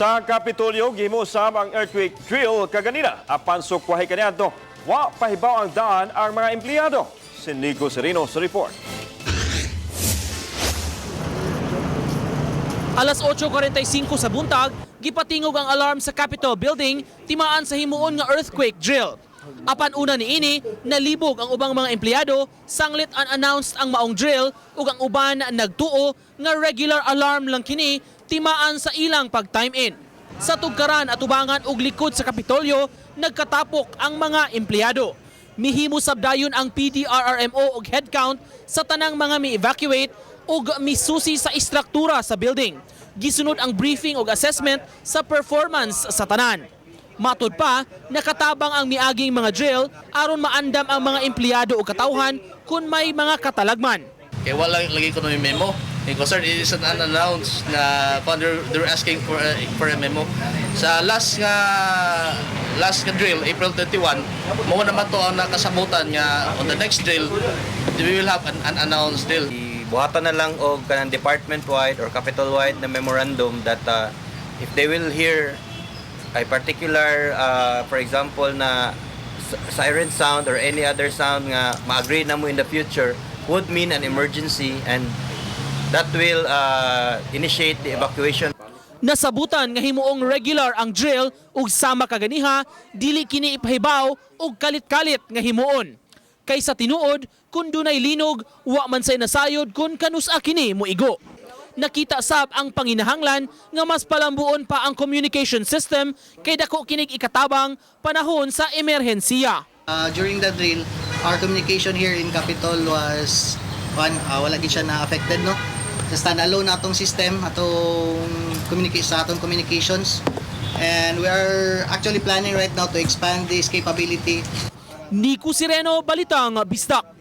Sa Kapitolyo, gimo sab ang earthquake drill kaganina. Apan sukwahay kaniadto, wa pahibaw ang daan ang mga empleyado. Si Nico Serino sa report. Alas 8.45 sa buntag, gipatingog ang alarm sa Capitol Building timaan sa himuon nga earthquake drill. Apan una ni ini, nalibog ang ubang mga empleyado, sanglit unannounced ang maong drill ug ang uban nagtuo nga regular alarm lang kini timaan sa ilang pag-time in. Sa tugkaran at ubangan ug likod sa Kapitolyo, nagkatapok ang mga empleyado. Mihimo sabdayon ang PDRRMO og headcount sa tanang mga mi-evacuate ug misusi sa istruktura sa building. Gisunod ang briefing ug assessment sa performance sa tanan. Matod pa, nakatabang ang miaging mga drill aron maandam ang mga empleyado o katawhan kung may mga katalagman. Kaya wala lagi ko na yung memo. Eh, concern it is an unannounced na they're, they're asking for a, for a memo. Sa last nga last nga drill, April 31, mo naman to ang nakasabutan nga on the next drill, we will have an unannounced drill. buhatan na lang og kanang department-wide or capital-wide na memorandum that uh, if they will hear a particular, uh, for example, na siren sound or any other sound nga ma-agree na mo in the future would mean an emergency and that will uh, initiate the evacuation. Nasabutan nga himuong regular ang drill ug sama kaganiha dili kini ipahibaw ug kalit-kalit nga himuon. Kaysa tinuod kun dunay linog wa man say nasayod kun kanus-a kini moigo. Nakita sab ang panginahanglan nga mas palambuon pa ang communication system kay dako kinig ikatabang panahon sa emerhensiya. Uh, during the drill, our communication here in Capitol was one, uh, wala gid siya na affected no. Sa standalone na atong system, atong communicate sa atong communications. And we are actually planning right now to expand this capability Nico Sireno, Balitang Bisdak.